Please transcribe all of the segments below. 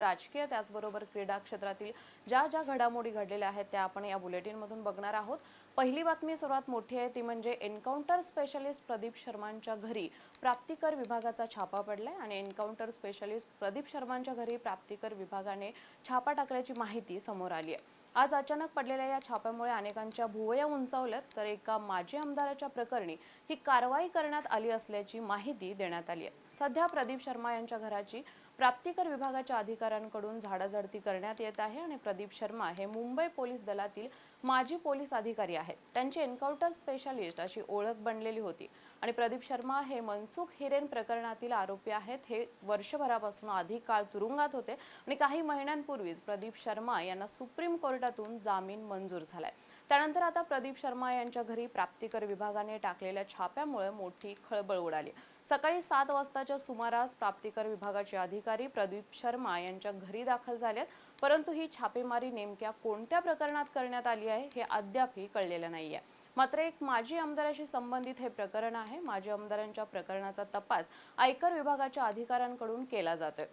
राजकीय त्याचबरोबर क्रीडा क्षेत्रातील ज्या ज्या घडामोडी घडलेल्या आहेत त्या आपण या बुलेटिनमधून बघणार आहोत. पहिली बातमी सर्वात मोठी आहे ती म्हणजे एन्काउंटर स्पेशलिस्ट प्रदीप शर्मांच्या घरी प्राप्तिकर विभागाचा छापा पडलाय आणि एन्काउंटर स्पेशलिस्ट प्रदीप शर्मांच्या घरी प्राप्तिकर विभागाने छापा टाकल्याची माहिती समोर आली आहे. आज अचानक पडलेल्या या छाप्यामुळे अनेकांच्या भुवया उंचावल्यात तर एका माजी आमदाराच्या प्रकरणी ही कारवाई करण्यात आली असल्याची माहिती देण्यात आली आहे. सध्या प्रदीप शर्मा यांच्या घराची प्राप्तिकर विभागाच्या अधिकाऱ्यांकडून झाडाझडती करण्यात येत आहे आणि प्रदीप शर्मा हे मुंबई पोलीस दलातील माजी पोलीस अधिकारी आहेत. त्यांची एन्काउंटर स्पेशालिस्ट अशी ओळख बनलेली होती. आणि प्रदीप शर्मा हे मनसुख हिरेन प्रकरणातील आरोपी आहेत. हे वर्षभरापासून अधिक काळ तुरुंगात होते. आणि काही महिन्यांपूर्वीच प्रदीप शर्मा यांना सुप्रीम कोर्टातून जामीन मंजूर झालाय. त्यानंतर आता प्रदीप शर्मा यांच्या घरी प्राप्तिकर विभागाने टाकलेल्या छाप्यामुळे मोठी खळबळ उडाली. सकाळी सात वाजताच्या सुमारास प्राप्तिकर विभागाचे अधिकारी प्रदीप शर्मा यांच्या घरी दाखल झालेत. परंतु ही छापेमारी नेमक्या कोणत्या प्रकरणात करण्यात आली आहे हे अद्यापही कळलेलं नाहीये. मात्र एक माजी आमदाराशी संबंधित हे प्रकरण आहे. माजी आमदारांच्या प्रकरणाचा तपास आयकर विभागाच्या अधिकाऱ्यांकडून केला जातोय.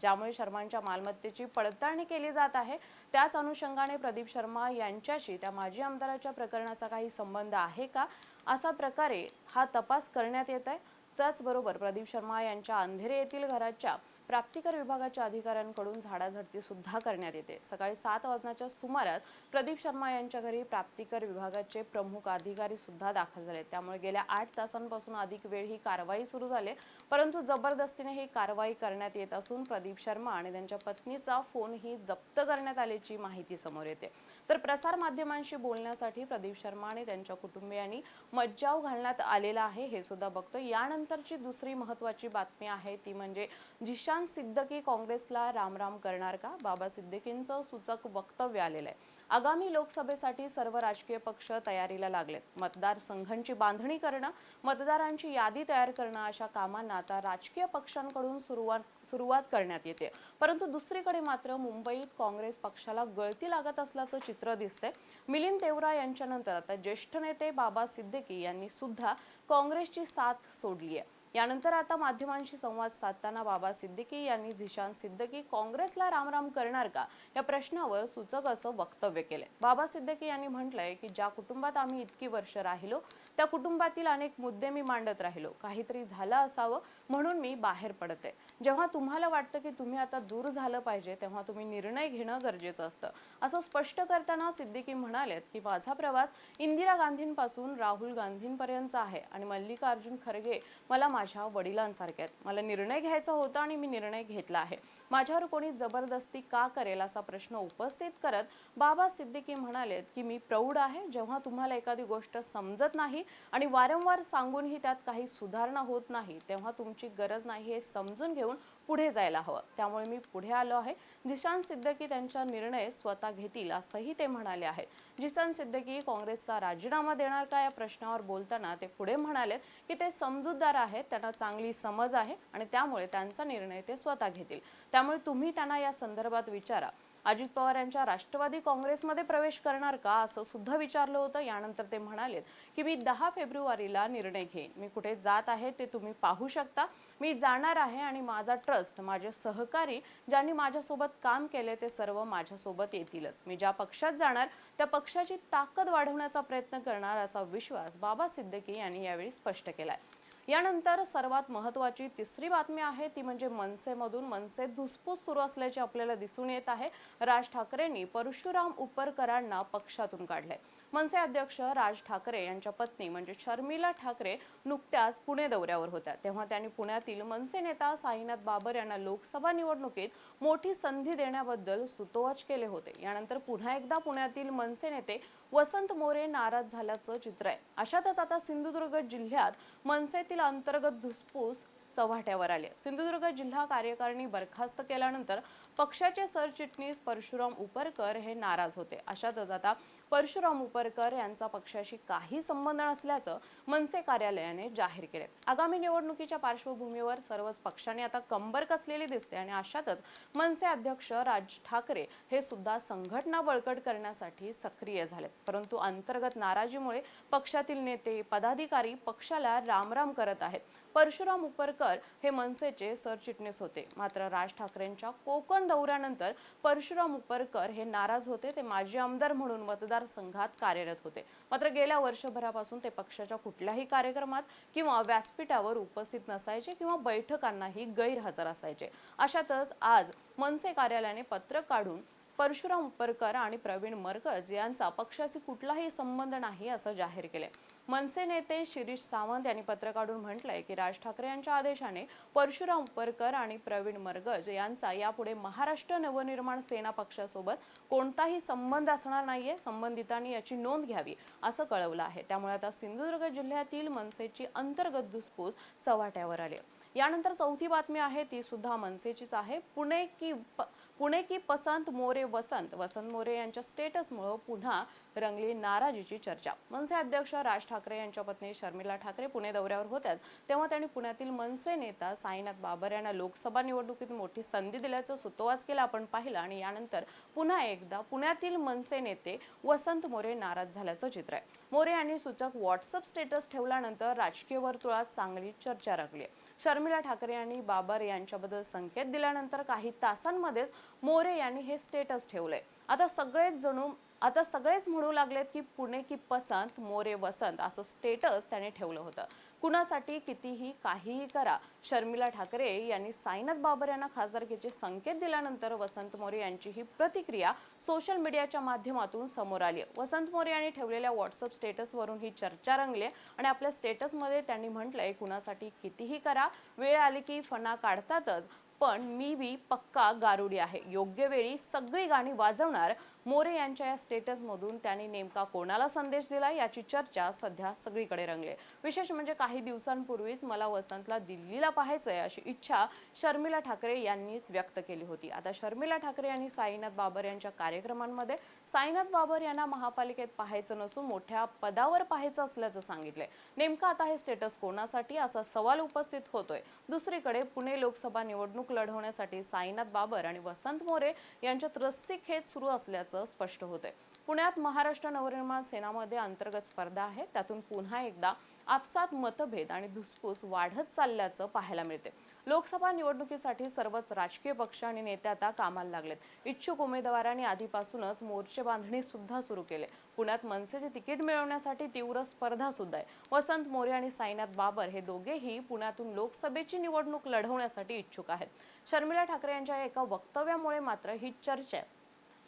ज्यामुळे शर्मांच्या मालमत्तेची पडताळणी केली जात आहे. त्याच अनुषंगाने प्रदीप शर्मा यांच्याशी त्या माजी आमदाराच्या प्रकरणाचा काही संबंध आहे का? असा प्रकारे हा तपास करण्यात येत आहे. त्याचबरोबर प्रदीप शर्मा यांच्या अंधेरे येथील घराच्या प्राप्तिकर विभागाच्या अधिकाऱ्यांकडून झाडाझडती सुद्धा करण्यात येते. सकाळी सात वाजण्याच्या सुमारास प्रदीप शर्मा यांच्या घरी प्राप्तिकर विभागाचे प्रमुख अधिकारी सुद्धा दाखल झाले. त्यामुळे गेल्या आठ तासांपासून अधिक वेळ ही कारवाई सुरू झाली. परंतु जबरदस्तीने ही कारवाई करण्यात येत असून प्रदीप शर्मा आणि त्यांच्या पत्नीचा फोनही जप्त करण्यात आल्याची माहिती समोर येते. तर प्रसार माध्यमांशी बोलण्यासाठी प्रदीप शर्मा आणि त्यांच्या कुटुंबियांनी मज्जाव घालण्यात आलेला आहे हे सुद्धा बघतो. यानंतरची दुसरी महत्वाची बातमी आहे ती म्हणजे जिशान सिद्दकी काँग्रेसला रामराम करणार का? बाबा सिद्दकींचं सूचक वक्तव्य आलेलं आहे. आगामी लोकसभेसाठी सर्व राजकीय पक्ष तयारीला लागलेत. मतदारसंघांची बांधणी करणं मतदारांची यादी तयार करणं अशा कामांना आता राजकीय पक्षांकडून सुरुवात सुरुवात करण्यात येते. परंतु दुसरीकडे मात्र मुंबईत काँग्रेस पक्षाला गळती लागत असल्याचं चित्र दिसतंय. मिलिंद देवरा यांच्यानंतर आता ज्येष्ठ नेते बाबा सिद्दीकी यांनी सुद्धा काँग्रेसची साथ सोडली आहे यानंतर आता माध्यमांशी संवाद साधताना बाबा सिद्दीकी यांनी झिशान सिद्दीकी काँग्रेसला रामराम करणार का? या प्रश्नावर सूचक असं वक्तव्य केलंय. बाबा सिद्दीकी यांनी म्हटलंय की ज्या कुटुंबात आम्ही इतकी वर्ष राहिलो त्या कुटुंबातील अनेक मुद्दे मी मांडत राहिलो. काहीतरी झालं असावं म्हणून मी बाहेर पडते. जेव्हा तुम्हाला वाटतं की तुम्ही आता दूर झालं पाहिजे तेव्हा तुम्ही निर्णय घेणं गरजेचं असतं. असं स्पष्ट करताना सिद्दीकी म्हणालेत की माझा प्रवास इंदिरा गांधींपासून राहुल गांधींपर्यंतचा आहे आणि मल्लिकार्जुन खरगे मला माझ्या वडिलांसारखे आहेत. मला निर्णय घ्यायचा होता आणि मी निर्णय घेतला आहे. माझ्यावर कोणी जबरदस्ती का करेल असा प्रश्न उपस्थित करत बाबा सिद्दीकी म्हणालेत की मी प्रौढ आहे जेव्हा तुम्हाला एखादी गोष्ट समजत नाही आणि वारंवार सांगूनही त्यात काही सुधारणा होत नाही तेव्हा तुमची गरज नाही हे समजून घेऊन पुढे जायला हवं. त्यामुळे मी पुढे आलो आहे. जिशान सिद्दकी त्यांचा निर्णय स्वतः घेतील असंही ते म्हणाले आहेत जिशान सिद्दकी काँग्रेसचा राजीनामा देणार का या प्रश्नावर बोलताना ते पुढे म्हणाले की ते समजूतदार आहेत त्यांना चांगली समज आहे आणि त्यामुळे त्यांचा निर्णय ते स्वतः घेतील. त्यामुळे तुम्ही त्यांना या संदर्भात विचारा. अजित पवार यांच्या राष्ट्रवादी काँग्रेसमध्ये प्रवेश करणार का असं सुद्धा विचारलं होतं. यानंतर ते म्हणालेत की मी दहा फेब्रुवारीला निर्णय घेईन. मी कुठे जात आहे ते तुम्ही पाहू शकता. मी जाणार आहे आणि माझा ट्रस्ट माझे सहकारी ज्यांनी माझ्यासोबत काम केले ते सर्व माझ्यासोबत येतीलच. मी ज्या पक्षात जाणार त्या पक्षाची ताकद वाढवण्याचा प्रयत्न करणार असा विश्वास बाबा सिद्दकी यांनी यावेळी स्पष्ट केलाय. यानंतर सर्वात महत्वाची तिसरी बातमी आहे ती म्हणजे मनसेमधून मनसे धुसफूस सुरू असल्याचे आपल्याला दिसून येत आहे. राज ठाकरेंनी परशुराम उपरकरांना पक्षातून काढले मनसे अध्यक्ष राज ठाकरे यांच्या पत्नी म्हणजे शर्मिला ठाकरे नुकत्याच पुणे दौऱ्यावर होत्या. तेव्हा त्यांनी पुण्यातील मनसे नेता साईनाथ बाबर यांना लोकसभा निवडणुकीत मोठी संधी देण्याबद्दल सुतोवाच केले होते. यानंतर पुन्हा एकदा पुण्यातील मनसे नेते वसंत मोरे नाराज झाल्याचं चित्र आहे. अशातच आता सिंधुदुर्ग जिल्ह्यात मनसेतील अंतर्गत धुसफूस चव्हाट्यावर आले सिंधुदुर्ग जिल्हा कार्यकारिणी बरखास्त केल्यानंतर पक्षाचे सरचिटणीस परशुराम उपरकर हे नाराज होते. अशातच आता परशुराम उपरकर यांचा पक्षाशी काही संबंध नसल्याचं मनसे कार्यालयाने जाहीर केले. आगामी निवडणुकीच्या पार्श्वभूमीवर सर्वच पक्षांनी आता कंबर कसलेली दिसते आणि अशातच मनसे अध्यक्ष राज ठाकरे हे सुद्धा संघटना बळकट करण्यासाठी सक्रिय झालेत. परंतु अंतर्गत नाराजीमुळे पक्षातील नेते पदाधिकारी पक्षाला रामराम करत आहेत. परशुराम उपरकर हे मनसेचे सरचिटणीस होते. मात्र राज ठाकरेंच्या कोकण दौऱ्यानंतर परशुराम उपरकर हे नाराज होते. ते माजी आमदार म्हणून मतदारसंघात कार्यरत होते. मात्र गेल्या वर्षभरापासून ते पक्षाच्या कुठल्याही कार्यक्रमात किंवा व्यासपीठावर उपस्थित नसायचे किंवा बैठकांनाही गैरहजर असायचे. अशातच आज मनसे कार्यालयाने पत्र काढून परशुराम उपरकर आणि प्रवीण मरकज यांचा पक्षाशी कुठलाही संबंध नाही असं जाहीर केले. मनसे नेते शिरीष सावंत यांनी पत्र काढून म्हटलंय की राज ठाकरे यांच्या आदेशाने परशुराम उपरकर आणि प्रवीण मरगज यांचा यापुढे महाराष्ट्र नवनिर्माण सेना पक्षासोबत कोणताही संबंध असणार नाहीये संबंधितांनी याची नोंद घ्यावी असं कळवलं आहे. त्यामुळे आता सिंधुदुर्ग जिल्ह्यातील मनसेची अंतर्गत धुसफूस चव्हाट्यावर आली यानंतर चौथी बातमी आहे ती सुद्धा मनसेचीच आहे. पुणे की पुणे की पसंत मोरे वसंत वसंत मोरे यांच्या स्टेटसमुळे पुन्हा रंगली नाराजीची चर्चा. मनसे अध्यक्ष राज ठाकरे यांच्या पत्नी शर्मिला ठाकरे पुणे दौऱ्यावर होत्याच. तेव्हा त्यांनी पुण्यातील मनसे नेता साईनाथ बाबर यांना लोकसभा निवडणुकीत मोठी संधी दिल्याचं सुतोवाच केला आपण पाहिलं आणि यानंतर पुन्हा एकदा पुण्यातील मनसे नेते वसंत मोरे नाराज झाल्याचं चित्र आहे. मोरे यांनी सूचक व्हॉट्सअप स्टेटस ठेवल्यानंतर राजकीय वर्तुळात चांगली चर्चा रंगली शर्मिला ठाकरे यांनी बाबर यांच्याबद्दल संकेत दिल्यानंतर काही तासांमध्येच मोरे यांनी हे स्टेटस ठेवलंय. आता सगळेच जणू आता सगळेच म्हणू लागलेत की पुणे की पसंत मोरे वसंत असं स्टेटस त्याने ठेवलं होतं. कुणासाठी कितीही काहीही करा. शर्मिला ठाकरे यांनी साईनाथ बाबर यांना खासदारकीचे संकेत दिल्यानंतर वसंत मोरे यांची ही प्रतिक्रिया सोशल मीडियाच्या माध्यमातून समोर आली. वसंत मोरे यांनी ठेवलेल्या व्हॉट्सअप स्टेटसवरून ही चर्चा रंगली आणि आपल्या स्टेटसमध्ये त्यांनी म्हटलंय कुणासाठी कितीही करा. वेळ आली की फणा काढतातच. पण मी बी पक्का गारुडी आहे. योग्य वेळी सगळी गाणी वाजवणार मोरे यांच्या या स्टेटसमधून त्यांनी नेमका कोणाला संदेश दिला याची चर्चा सध्या सगळीकडे रंगली विशेष म्हणजे काही दिवसांपूर्वीच मला वसंतला दिल्लीला पाहायचंय अशी इच्छा शर्मिला ठाकरे यांनीच व्यक्त केली होती. आता शर्मिला ठाकरे यांनी साईनाथ बाबर यांच्या कार्यक्रमांमध्ये साईनाथ बाबर यांना महापालिकेत पाहायचं नसून मोठ्या पदावर पाहायचं असल्याचं सांगितलंय. नेमकं आता हे स्टेटस कोणासाठी असा सवाल उपस्थित होतोय? दुसरीकडे पुणे लोकसभा निवडणूक लढवण्यासाठी साईनाथ बाबर आणि वसंत मोरे यांच्यात रस्सी खेच सुरू असल्याचं स्पष्ट होतंय. पुण्यात महाराष्ट्र नवनिर्माण सेनामध्ये अंतर्गत स्पर्धा आहे. त्यातून पुन्हा एकदा आपसात मतभेद आणि धुसफूस वाढत चालल्याचं पाहायला मिळते लोकसभा निवडणुकीसाठी सर्वच राजकीय पक्ष आणि नेते आता कामाला लागलेत. इच्छुक उमेदवारांनी आधीपासूनच मोर्चे बांधणी सुद्धा सुरू केले. पुण्यात मनसेचे तिकीट मिळवण्यासाठी तीव्र स्पर्धा सुद्धा आहे. वसंत मोरे आणि साईनाथ बाबर हे दोघेही पुण्यातून लोकसभेची निवडणूक लढवण्यासाठी इच्छुक आहेत. शर्मिला ठाकरे यांच्या एका वक्तव्यामुळे मात्र ही चर्चा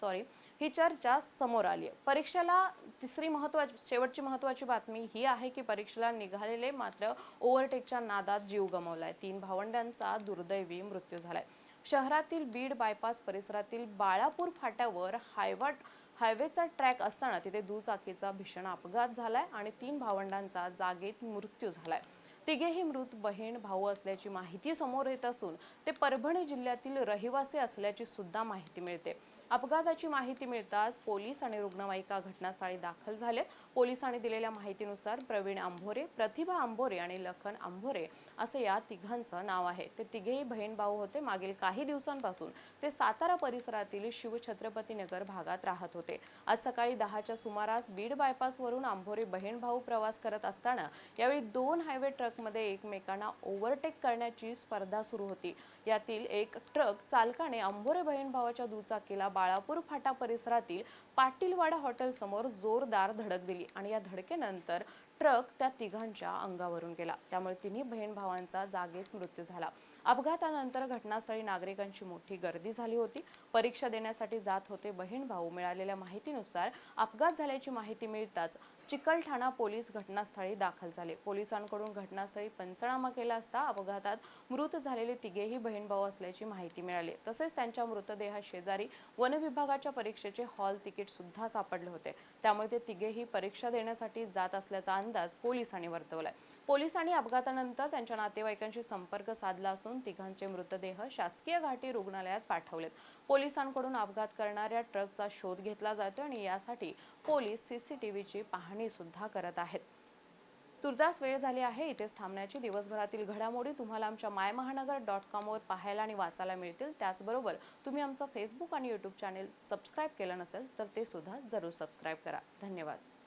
सॉरी ही चर्चा समोर आली आहे परीक्षेला तिसरी महत्वाची शेवटची महत्वाची बातमी ही आहे की परीक्षेला निघालेले मात्र ओव्हरटेकच्या नादात जीव गमावलाय. तीन भावंडांचा दुर्दैवी मृत्यू झालाय. शहरातील बीड बायपास परिसरातील बाळापूर फाट्यावर हायवाट हायवेचा ट्रॅक असताना तिथे दुचाकीचा भीषण अपघात झालाय आणि तीन भावंडांचा जागेत मृत्यू झालाय. तिघेही मृत बहीण भाऊ असल्याची माहिती समोर येत असून ते परभणी जिल्ह्यातील रहिवासी असल्याची सुद्धा माहिती मिळते. अपघाताची माहिती मिळताच पोलीस आणि रुग्णवाहिका घटनास्थळी दाखल झाले पोलिसांनी दिलेल्या माहितीनुसार प्रवीण आंभोरे प्रतिभा आंभोरे आणि लखन आंभोरे असं या तिघांचं नाव आहे. ते तिघेही बहीण भाऊ होते. मागील काही दिवसांपासून ते सातारा परिसरातील शिवछत्रपती नगर भागात राहत होते. आज सकाळी दहाच्या सुमारास बीड बायपासवरून आंभोरे बहीण भाऊ प्रवास करत असताना यावेळी दोन हायवे ट्रकमध्ये एकमेकांना ओव्हरटेक करण्याची स्पर्धा सुरू होती. यातील एक ट्रक चालकाने आंभोरे बहीण भावाच्या दुचाकीला बाळापूर फाटा परिसरातील पाटीलवाडा हॉटेल समोर जोरदार धडक दिली आणि या धडकेनंतर ट्रक त्या तिघांच्या अंगावरून गेला. त्यामुळे तिन्ही बहीण भावांचा जागीच मृत्यू झाला. अपघातानंतर घटनास्थळी नागरिकांची मोठी गर्दी झाली होती. परीक्षा देण्यासाठी जात होते बहीण भाऊ. मिळालेल्या माहितीनुसार अपघात झाल्याची माहिती मिळताच चिकलठाणा पोलीस घटनास्थळी दाखल झाले. पोलिसांकडून घटनास्थळी पंचनामा केला असता अपघातात मृत झालेले तिघेही बहीण भाऊ असल्याची माहिती मिळाली. तसेच त्यांच्या मृतदेहा शेजारी वन विभागाच्या परीक्षेचे हॉल तिकीट सुद्धा सापडले होते. त्यामुळे ते तिघेही परीक्षा देण्यासाठी जात असल्याचा अंदाज पोलिसांनी वर्तवलाय. पोलिसांनी अपघातानंतर त्यांच्या नातेवाईकांशी संपर्क साधला असून तिघांचे मृतदेह शासकीय घाटी रुग्णालयात पाठवलेत. पोलिसांकडून अपघात करणाऱ्या ट्रकचा शोध घेतला जातो आणि यासाठी पोलीस सीसीटीव्हीची पाहणी सुद्धा करत आहेत. तुर्तास वेळ झाली आहे इथेच थांबण्याची. दिवसभरातील घडामोडी तुम्हाला आमच्या माय महानगर डॉट कॉमवर पाहायला आणि वाचायला मिळतील. त्याचबरोबर तुम्ही आमचं फेसबुक आणि यूट्यूब चॅनेल सबस्क्राईब केलं नसेल तर ते सुद्धा जरूर सबस्क्राईब करा. धन्यवाद.